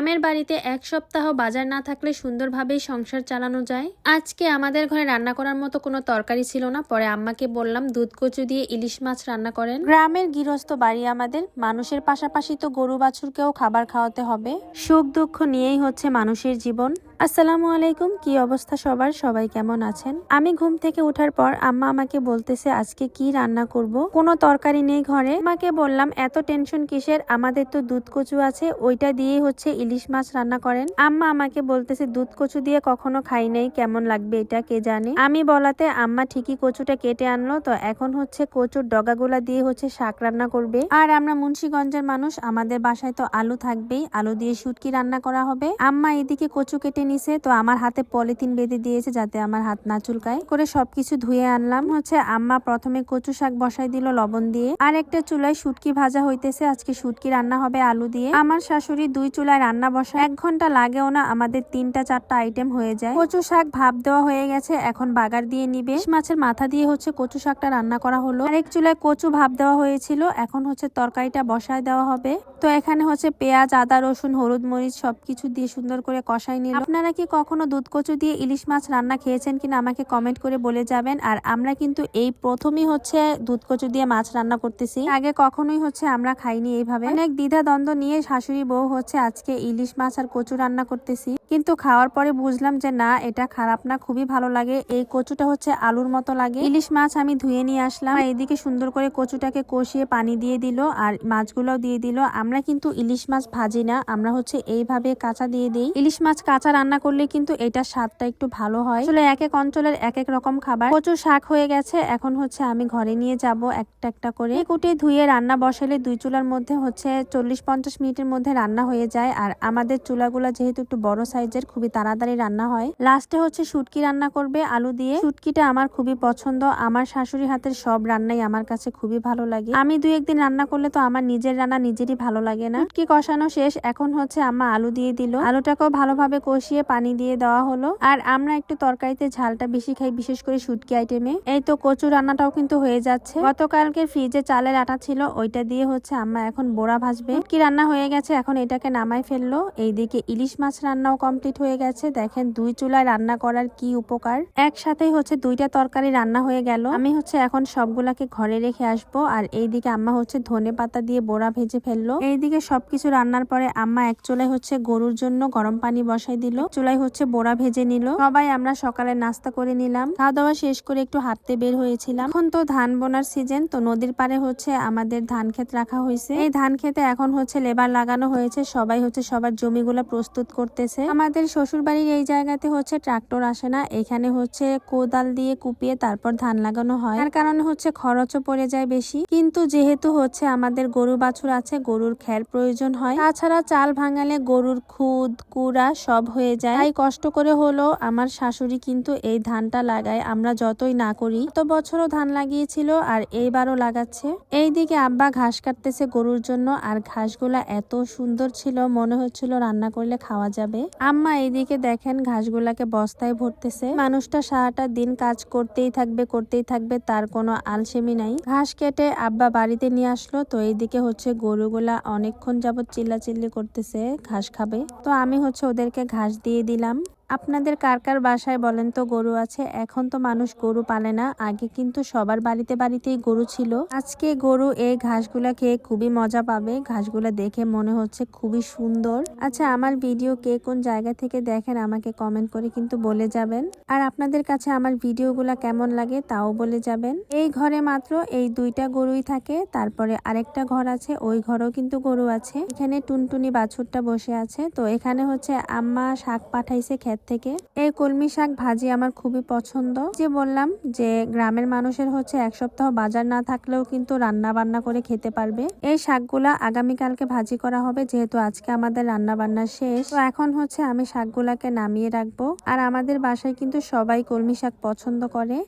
গ্রামের বাড়িতে এক সপ্তাহ বাজার না থাকলে সুন্দরভাবেই সংসার চালানো যায়। আজকে আমাদের ঘরে রান্না করার মতো কোনো তরকারি ছিল না। পরে আম্মাকে বললাম, দুধ কচু দিয়ে ইলিশ মাছ রান্না করেন। গ্রামের গৃহস্থ বাড়ি আমাদের। মানুষের পাশাপাশি তো গরু বাছুরকেও খাবার খাওয়াতে হবে। সুখ দুঃখ নিয়েই হচ্ছে মানুষের জীবন। আসসালামু আলাইকুম, কি অবস্থা সবার? সবাই কেমন আছেন? আমি ঘুম থেকে ওঠার পর আম্মা আমাকে বলতেছে, আজকে কি রান্না করব? কোনো তরকারি নেই ঘরে। আমাকে বললাম, এত টেনশন কিসের? আমাদের তো দুধ কচু আছে, ওইটা দিয়েই হচ্ছে ইলিশ মাছ রান্না করেন। আম্মা আমাকে বলতেছে, দুধ কচু দিয়ে কখনো খাই নাই, কেমন লাগবে এটা কে জানে? আমি বলাতে, আম্মা ঠিকই কচুটা কেটে আনলো, তো এখন হচ্ছে কচুর ডগাগুলা দিয়ে হচ্ছে শাক রান্না করবে। আর আমরা মুন্সিগঞ্জের মানুষ, আমাদের বাসায় তো আলু থাকবেই, আলু দিয়ে শুটকি রান্না করা হবে। আম্মা এদিকে কচু কেটে নিছে, তো আমার হাতে পলিথিন বেঁধে দিয়েছে যাতে আমার হাত না চুলকায়। করে সবকিছু ধুয়ে আনলাম। হচ্ছে আম্মা প্রথমে কচু শাক বসাই দিল লবণ দিয়ে। আর একটা চুলায় শুটকি ভাজা হইতেছে। আজকে শুটকি রান্না হবে আলু দিয়ে। আমার শাশুড়ি দুই চুলায় রান্না বসা এক ঘণ্টা লাগেও না আমাদের তিনটা চারটা আইটেম হয়ে যায়। কচু শাক ভাপ দেওয়া হয়ে গেছে। এখন বাগার দিয়ে নিবে। মাছের মাথা দিয়ে হচ্ছে কচু শাকটা রান্না করা হলো। আরেক চুলায় কচু ভাপ দেওয়া হয়েছিল। এখন হচ্ছে তরকারিটা বসায় দেওয়া হবে। তো এখানে হচ্ছে পেঁয়াজ, আদা, রসুন, হলুদ, মরিচ সবকিছু দিয়ে সুন্দর করে কষাই নিল আপনারা কি কখনো দুধ কচু দিয়ে ইলিশ মাছ রান্না খেয়েছেন কিনা আমাকে কমেন্ট করে বলে যাবেন। আর আমরা কিন্তু এই প্রথমই হচ্ছে দুধ কচু দিয়ে মাছ রান্না করতেছি। আগে কখনোই হচ্ছে আমরা খাইনি এইভাবে। অনেক দ্বিধা দ্বন্দ্ব নিয়ে শাশুড়ি বউ হচ্ছে আজকে ইলিশ মাছ আর কচু রান্না করতেছি। কিন্তু খাওয়ার পরে বুঝলাম যে না, এটা খারাপ না, খুবই ভালো লাগে। এই কচুটা হচ্ছে আলুর মতো লাগে। ইলিশ মাছ আমি ধুয়ে নিয়ে আসলাম। এইদিকে সুন্দর করে কচুটাকে কষিয়ে পানি দিয়ে দিল আর মাছগুলোও দিয়ে দিল। আমরা কিন্তু ইলিশ মাছ ভাজি না, আমরা হচ্ছে এইভাবে কাঁচা দিয়ে দিই। ইলিশ মাছ কাঁচা রান্না করলে কিন্তু এটার স্বাদটা একটু ভালো হয়। আসলে এক এক অঞ্চলের এক এক রকম খাবার। প্রচুর শাক হয়ে গেছে। এখন হচ্ছে আমি ঘরে নিয়ে যাব একটা একটা করে। কুটে ধুয়ে রান্না বসালে দুই চুলার মধ্যে হচ্ছে চল্লিশ পঞ্চাশ মিনিটের মধ্যে রান্না হয়ে যায়। আর আমাদের চুলাগুলা যেহেতু একটু বড় সাইজের, খুবই তাড়াতাড়ি রান্না হয়। লাস্টে হচ্ছে শুটকি রান্না করবে, আলু দিয়ে। শুটকিটা আমার খুবই পছন্দ। আমার শাশুড়ি হাতের সব রান্নাই আমার কাছে খুবই ভালো লাগে। আমি দুই একদিন রান্না করলে তো আমার নিজের রান্না নিজেরই ভালো লাগে না। শুটকি কষানো শেষ। এখন হচ্ছে আম্মা আলু দিয়ে দিল। আলুটাকেও ভালোভাবে কষিয়ে পানি দিয়ে দেওয়া হলো। আর আমরা একটু তরকারিতে ঝালটা বেশি খাই, বিশেষ করে শুটকি আইটেমে। এই তো কচু রান্নাটাও কিন্তু হয়ে যাচ্ছে। গতকালকে ফ্রিজে চালের আটা ছিল, ওইটা দিয়ে হচ্ছে আম্মা এখন বোড়া ভাজবে। কি রান্না হয়ে গেছে, এখন এটাকে নামাই ফেলল। এইদিকে ইলিশ মাছ রান্নাও কমপ্লিট হয়ে গেছে। দেখেন, দুই চুলায় রান্না করার কি উপকার। একসাথেই হচ্ছে দুইটা তরকারি রান্না হয়ে গেল। আমি হচ্ছে এখন সবগুলাকে ঘরে রেখে আসব। আর এইদিকে আম্মা হচ্ছে ধনে পাতা দিয়ে বোড়া ভেজে ফেলল। এইদিকে সবকিছু রান্নার পরে আম্মা এক চুলায় হচ্ছে গরুর জন্য গরম পানি বসাই দিল। চুলাই হচ্ছে বোড়া ভেজে নিল। সবাই আমরা সকালে নাস্তা করে নিলাম। খাওয়া দাওয়া শেষ করে একটু হাঁটতে বের হয়েছিলাম। এখন তো ধান বোনার সিজন তো নদীর পারে হচ্ছে আমাদের ধান ক্ষেত রাখা হয়েছে। এই ধান খেতে এখন হচ্ছে লেবার লাগানো হয়েছে। সবাই হচ্ছে সবার জমিগুলো প্রস্তুত করতেছে। আমাদের শ্বশুর বাড়ির এই জায়গাতে হচ্ছে ট্রাক্টর আসে না। এখানে হচ্ছে কোদাল দিয়ে কুপিয়ে তারপর ধান লাগানো হয়। তার কারণে হচ্ছে খরচও পড়ে যায় বেশি। কিন্তু যেহেতু হচ্ছে আমাদের গরু বাছুর আছে, গরুর খ্যার প্রয়োজন হয়। তাছাড়া চাল ভাঙালে গরুর খুদ, কুড়া সব হয়ে যায়। তাই কষ্ট করে হলো আমার শাশুড়ি কিন্তু এই ধানটা লাগায়। আমরা যতই না করি তো বছরও ধান লাগিয়েছিল আর এইবারও লাগাচ্ছে। এইদিকে আব্বা ঘাস কাটতেছে গরুর জন্য আর ঘাসগুলা এত সুন্দর ছিল, মনে হচ্ছিল রান্না করলে খাওয়া যাবে। আম্মা এইদিকে দেখেন ঘাসগুলাকে বস্তায় ভরতেছে। মানুষটা সারাটা দিন কাজ করতেই থাকবে করতেই থাকবে, তার কোনো আলসেমি নাই। ঘাস কেটে আব্বা বাড়িতে নিয়ে আসলো, তো এইদিকে হচ্ছে গরুগুলা অনেকক্ষণ যাবত চিল্লাচিল্লি করতেছে, ঘাস খাবে। তো আমি হচ্ছে ওদেরকে ঘাস দিয়ে দিলাম। আপনাদের কার কার বাসায় বলেন তো গরু আছে? এখন তো মানুষ গরু পালে না। আগে কিন্তু সবার বাড়িতে বাড়িতেই গরু ছিল। আজকে গরু এই ঘাসগুলা খেয়ে খুবই মজা পাবে। ঘাসগুলা দেখে মনে হচ্ছে খুবই সুন্দর। আচ্ছা আমার ভিডিও কে কোন জায়গা থেকে দেখেন আমাকে কমেন্ট করে কিন্তু বলে যাবেন। আর আপনাদের কাছে আমার ভিডিওগুলা কেমন লাগে তাও বলে যাবেন। এই ঘরে মাত্র এই দুইটা গরুই থাকে। তারপরে আরেকটা ঘর আছে। ওই ঘরেও কিন্তু গরু আছে। এখানে টুনটুনি বাছুরটা বসে আছে। তো এখানে হচ্ছে আম্মা শাক পাঠাইছে ক্ষেত থেকে। এই কলমি শাক ভাজি আমার খুবই পছন্দ। যে বললাম যে গ্রামের মানুষের হচ্ছে এক সপ্তাহ বাজার না থাকলেও কিন্তু রান্না বান্না করে খেতে পারবে। এই শাকগুলা আগামীকালকে ভাজি করা হবে, যেহেতু আজকে আমাদের রান্না বান্না শেষ। তো এখন হচ্ছে আমি শাকগুলাকে নামিয়ে রাখব। আর আমাদের বাসায় কিন্তু সবাই কলমি শাক পছন্দ করে।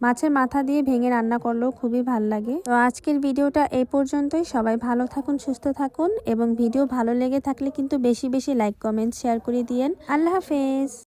মাছের মাথা দিয়ে ভেঙে রান্না করলেও খুবই ভালো লাগে। তো আজকের ভিডিওটা এই পর্যন্তই। সবাই ভালো থাকুন, সুস্থ থাকুন। এবং ভিডিও ভালো লেগে থাকলে কিন্তু বেশি বেশি লাইক, কমেন্ট, শেয়ার করে দিয়েন। আল্লাহ হাফেজ।